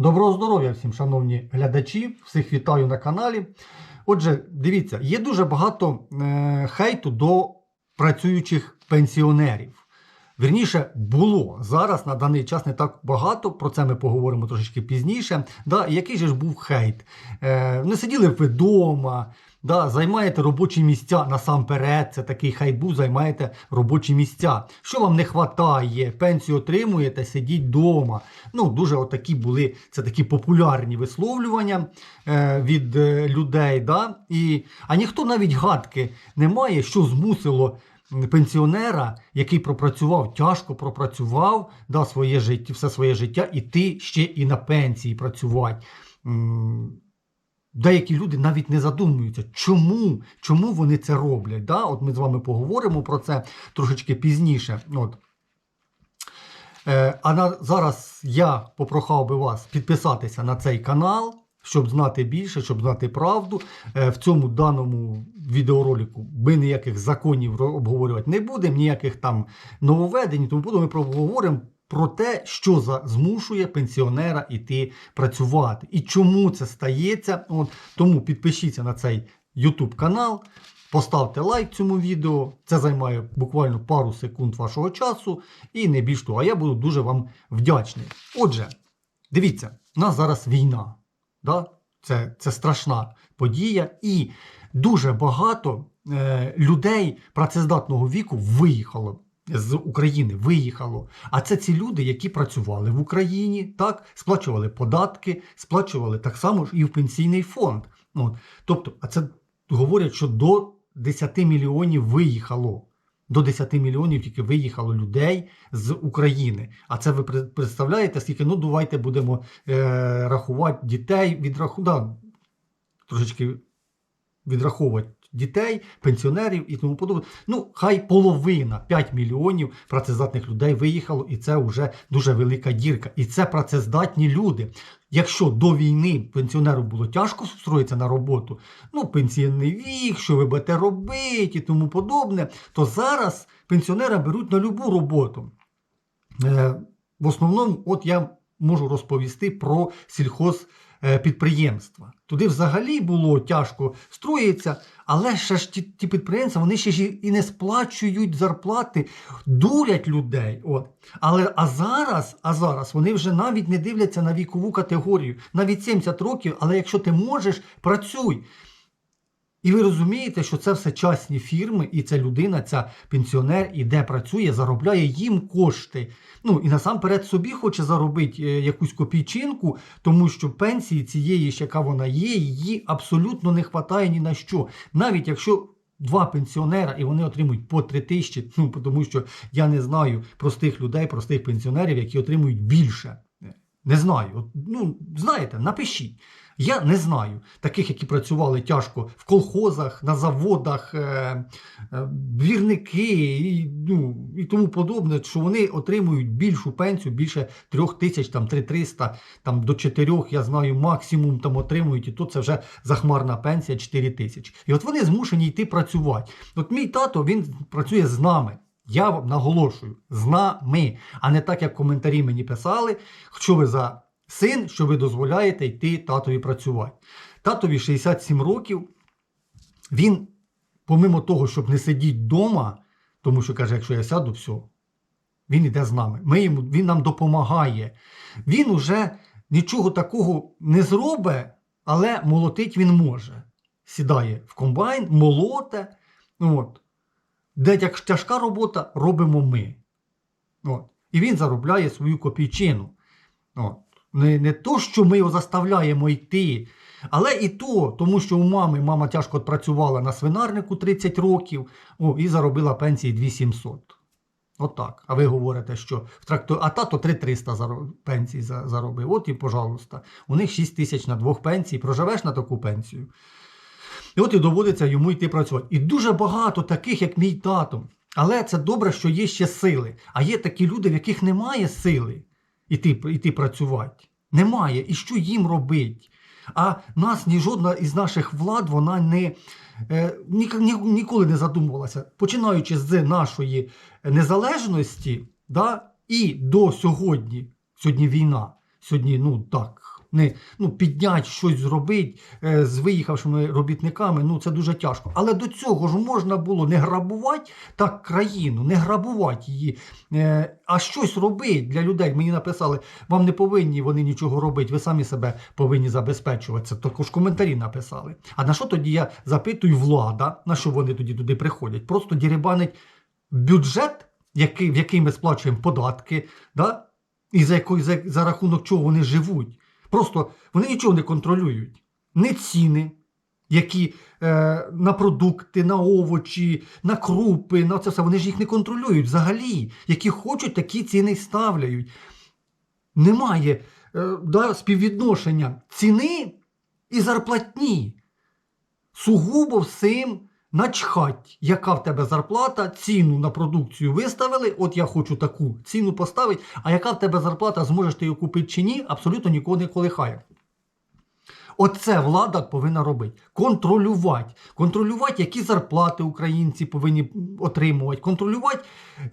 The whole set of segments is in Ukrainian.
Доброго здоров'я всім, шановні глядачі, всіх вітаю на каналі. Отже, дивіться, є дуже багато е, хейту до працюючих пенсіонерів. Вірніше, було. Зараз на даний час не так багато, про це ми поговоримо трошечки пізніше. Да, який же ж був хейт? Е, не сиділи ви вдома, да, займаєте робочі місця насамперед, це такий хейт був, займаєте робочі місця. Що вам не вистачає? Пенсію отримуєте, сидіть вдома. Ну, дуже отакі були, це такі популярні висловлювання е, від е, людей. Да? І, а ніхто навіть гадки не має, що змусило пенсіонера, який пропрацював, тяжко пропрацював да, своє життя, все своє життя, іти ще і на пенсії працювати. Деякі люди навіть не задумуються, чому, чому вони це роблять. Да? От ми з вами поговоримо про це трошечки пізніше. От. Е, а на, зараз я попрохав би вас підписатися на цей канал, щоб знати більше, щоб знати правду. Е, в цьому даному відеоролику ми ніяких законів обговорювати не будемо, ніяких там нововведень, тому ми проговоримо про те, що за, змушує пенсіонера йти працювати. І чому це стається. От, тому підпишіться на цей YouTube канал. Поставте лайк цьому відео, це займає буквально пару секунд вашого часу і не більш того. А я буду дуже вам вдячний. Отже, дивіться, у нас зараз війна. Да? Це, це страшна подія, і дуже багато е, людей працездатного віку виїхало з України, виїхало. А це ці люди, які працювали в Україні, так, сплачували податки, сплачували так само ж і в пенсійний фонд. От. тобто, а це говорять, що до 10 мільйонів виїхало. До 10 мільйонів тільки виїхало людей з України. А це ви представляєте, скільки? Ну, давайте будемо е, рахувати дітей, відраху... да, трошечки відраховувати дітей, пенсіонерів і тому подобне. Ну, хай половина, 5 мільйонів працездатних людей виїхало, і це вже дуже велика дірка. І це працездатні люди. Якщо до війни пенсіонеру було тяжко встроїтися на роботу, ну, пенсійний вік, що ви будете робити і тому подобне, то зараз пенсіонера беруть на любу роботу. Е, В основному, от я можу розповісти про сільхозпідприємства. Туди взагалі було тяжко строїться, але ще ж ті, ті підприємства вони ще ж і не сплачують зарплати, дурять людей. От. Але а зараз, а зараз вони вже навіть не дивляться на вікову категорію, навіть 70 років, але якщо ти можеш, працюй. І ви розумієте, що це все частні фірми, і ця людина, ця пенсіонер, іде працює, заробляє їм кошти. Ну і насамперед собі хоче заробити е, якусь копійчинку, тому що пенсії цієї, ж, яка вона є, її абсолютно не вистачає ні на що. Навіть якщо два пенсіонера і вони отримують по 3 тисячі, ну тому що я не знаю простих людей, простих пенсіонерів, які отримують більше. Не знаю. Ну, знаєте, напишіть. Я не знаю таких, які працювали тяжко в колхозах, на заводах, е, е, двірники і, ну, і тому подобне, що вони отримують більшу пенсію, більше трьох тисяч, там 3300, там до 4, я знаю, максимум там отримують, і то це вже захмарна пенсія 4 тисячі. І от вони змушені йти працювати. От мій тато він працює з нами. Я вам наголошую, з нами, а не так, як коментарі мені писали, що ви за син, що ви дозволяєте йти татові працювати. Татові 67 років. Він, помимо того, щоб не сидіти вдома, тому що каже, якщо я сяду, все, він йде з нами. Ми йому, він нам допомагає. Він уже нічого такого не зробить, але молотить він може. Сідає в комбайн, молоте. От. Де тяжка робота робимо ми. От. І він заробляє свою копійчину. От. Не, не то, що ми його заставляємо йти, але і то, тому що у мами мама тяжко працювала на свинарнику 30 років о, і заробила пенсії 2700. Отак. А ви говорите, що в трактор... а тато 3300 заро... пенсій заробив. От і, пожалуйста, у них 6 тисяч на двох пенсій. Проживеш на таку пенсію. І от і доводиться йому йти працювати. І дуже багато таких, як мій тато. Але це добре, що є ще сили. А є такі люди, в яких немає сили іти, іти працювати. Немає. І що їм робити? А нас ні жодна із наших влад вона не е, ні, ні, ніколи не задумувалася. Починаючи з нашої незалежності, да, і до сьогодні, сьогодні війна. сьогодні, ну так, не ну, підняти щось зробити е, з виїхавшими робітниками, ну це дуже тяжко. Але до цього ж можна було не грабувати так країну, не грабувати її, е, а щось робити для людей. Мені написали, вам не повинні вони нічого робити, ви самі себе повинні забезпечувати. Це також коментарі написали. А на що тоді я запитую влада, на що вони тоді туди приходять? Просто діребанить бюджет, який, в який ми сплачуємо податки, да? і за, якої, за, за рахунок чого вони живуть. Просто вони нічого не контролюють. Не ціни, які е, на продукти, на овочі, на крупи, на це все. Вони ж їх не контролюють взагалі. Які хочуть, такі ціни й ставляють. Немає е, да, співвідношення ціни і зарплатні. Сугубо всім начхать, яка в тебе зарплата, ціну на продукцію виставили. От я хочу таку ціну поставити, а яка в тебе зарплата, зможеш ти її купити чи ні, абсолютно нікого не колихає. Оце влада повинна робити. Контролювати. Контролювати, які зарплати українці повинні отримувати, контролювати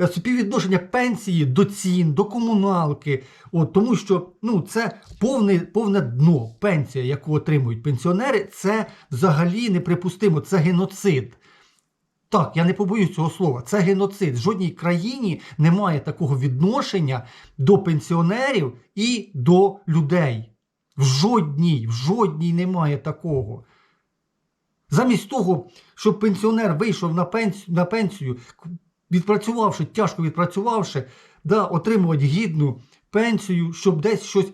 е, співвідношення пенсії до цін, до комуналки. От, тому що ну, це повне, повне дно пенсія, яку отримують пенсіонери, це взагалі неприпустимо, це геноцид. Так, я не побоюсь цього слова. Це геноцид. В жодній країні немає такого відношення до пенсіонерів і до людей. В жодній, в жодній немає такого. Замість того, щоб пенсіонер вийшов на пенсію, на пенсію відпрацювавши, тяжко відпрацювавши, да, отримувати гідну пенсію, щоб десь щось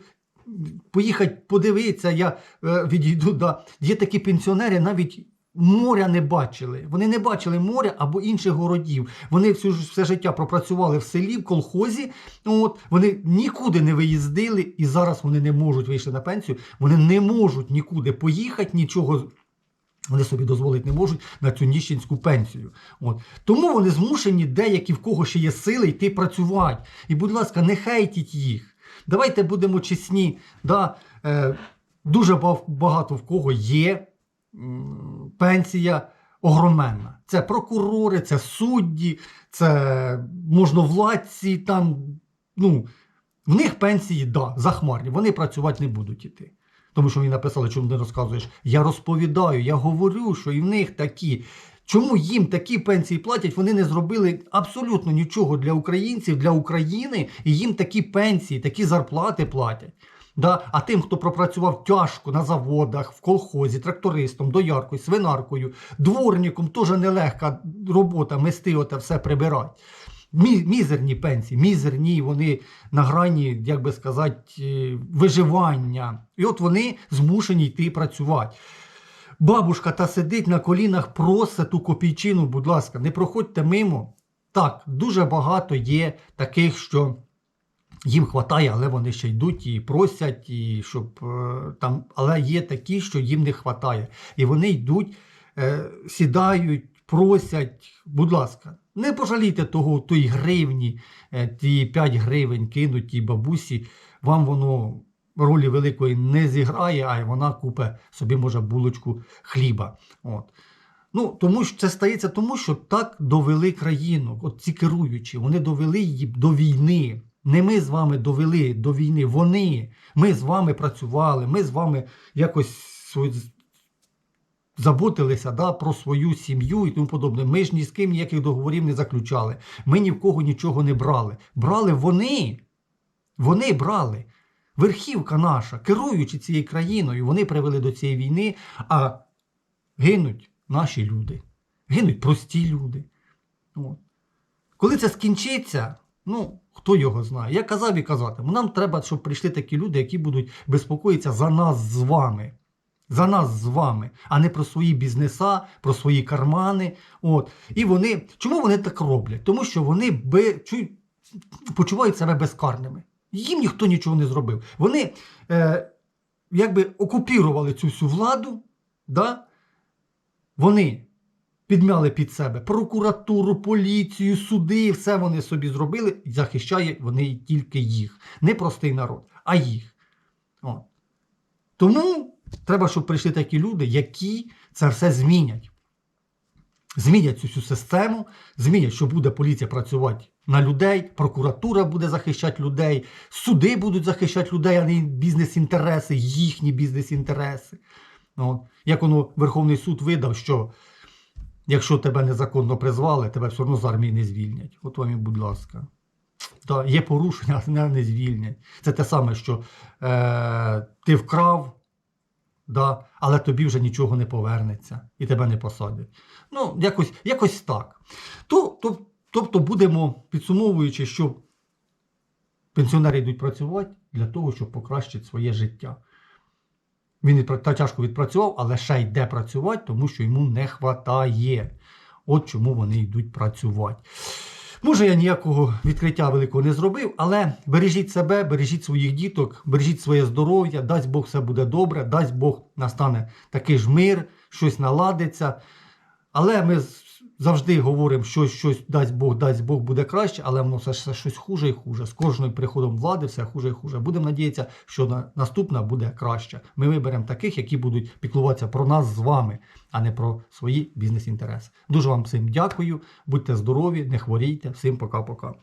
поїхати подивитися, я е, відійду. Да. Є такі пенсіонери, навіть моря не бачили. Вони не бачили моря або інших городів. Вони всю, все життя пропрацювали в селі, в колхозі. От, вони нікуди не виїздили, і зараз вони не можуть вийшли на пенсію. Вони не можуть нікуди поїхати, нічого. Вони собі дозволити не можуть на цю ніщенську пенсію. От. Тому вони змушені, деякі в кого ще є сили, йти працювати. І, будь ласка, не хейтіть їх. Давайте будемо чесні. Да, е, дуже багато в кого є пенсія огроменна. Це прокурори, це судді, це можновладці, там, ну, в них пенсії, да, захмарні, вони працювати не будуть іти. Тому що мені написали, чому не розказуєш. Я розповідаю, я говорю, що і в них такі. Чому їм такі пенсії платять? Вони не зробили абсолютно нічого для українців, для України, і їм такі пенсії, такі зарплати платять. Да? А тим, хто пропрацював тяжко на заводах, в колхозі, трактористом, дояркою, свинаркою, дворником, теж нелегка робота, мести оте все прибирати. Мі, мізерні пенсії, мізерні, вони на грані, як би сказати, е, виживання. І от вони змушені йти працювати. Бабушка та сидить на колінах, просить ту копійчину, будь ласка, не проходьте мимо. Так, дуже багато є таких, що їм хватає, але вони ще йдуть і просять, і щоб е, там, але є такі, що їм не хватає. І вони йдуть, е, сідають, просять, будь ласка, не пожалійте того, тої гривні, е, ті 5 гривень кинуть тій бабусі, вам воно ролі великої не зіграє, а вона купе собі, може, булочку хліба. От. Ну, тому що це стається тому, що так довели країну. От ці керуючі, вони довели її до війни. Не ми з вами довели до війни, вони. Ми з вами працювали, ми з вами якось заботилися да, про свою сім'ю і тому подобне. Ми ж ні з ким ніяких договорів не заключали. Ми ні в кого нічого не брали. Брали вони. Вони брали. Верхівка наша, керуючи цією країною, вони привели до цієї війни, а гинуть наші люди, гинуть прості люди. От. Коли це скінчиться, ну, хто його знає. Я казав і казатиму, нам треба, щоб прийшли такі люди, які будуть безпокоїтися за нас з вами. За нас з вами, а не про свої бізнеса, про свої кармани. От. І вони, чому вони так роблять? Тому що вони би, чу, почувають себе безкарними. Їм ніхто нічого не зробив. Вони е, якби окупірували цю всю владу, да? вони підмяли під себе прокуратуру, поліцію, суди, все вони собі зробили, захищає вони тільки їх. Не простий народ, а їх. От. Тому треба, щоб прийшли такі люди, які це все змінять. Змінять цю всю систему, змінять, що буде поліція працювати на людей, прокуратура буде захищати людей, суди будуть захищати людей, а не бізнес-інтереси, їхні бізнес-інтереси. Як воно Верховний суд видав, що якщо тебе незаконно призвали, тебе все одно з армії не звільнять. От вам і, будь ласка. Да, є порушення, але не звільнять. Це те саме, що е, ти вкрав, да, але тобі вже нічого не повернеться і тебе не посадять. Ну, якось, якось так. То, то, тобто будемо підсумовуючи, що пенсіонери йдуть працювати для того, щоб покращити своє життя. Він відпра- тяжко відпрацював, але ще йде працювати, тому що йому не вистачає. От чому вони йдуть працювати. Може, я ніякого відкриття великого не зробив, але бережіть себе, бережіть своїх діток, бережіть своє здоров'я, дасть Бог все буде добре, дасть Бог настане такий ж мир, щось наладиться. Але ми завжди говоримо, що щось дасть Бог, дасть Бог буде краще, але воно все, все щось хуже і хуже. З кожним приходом влади все хуже і хуже. Будемо надіятися, що на, наступна буде краще. Ми виберемо таких, які будуть піклуватися про нас з вами, а не про свої бізнес-інтереси. Дуже вам всім дякую. Будьте здорові, не хворійте. Всім пока-пока.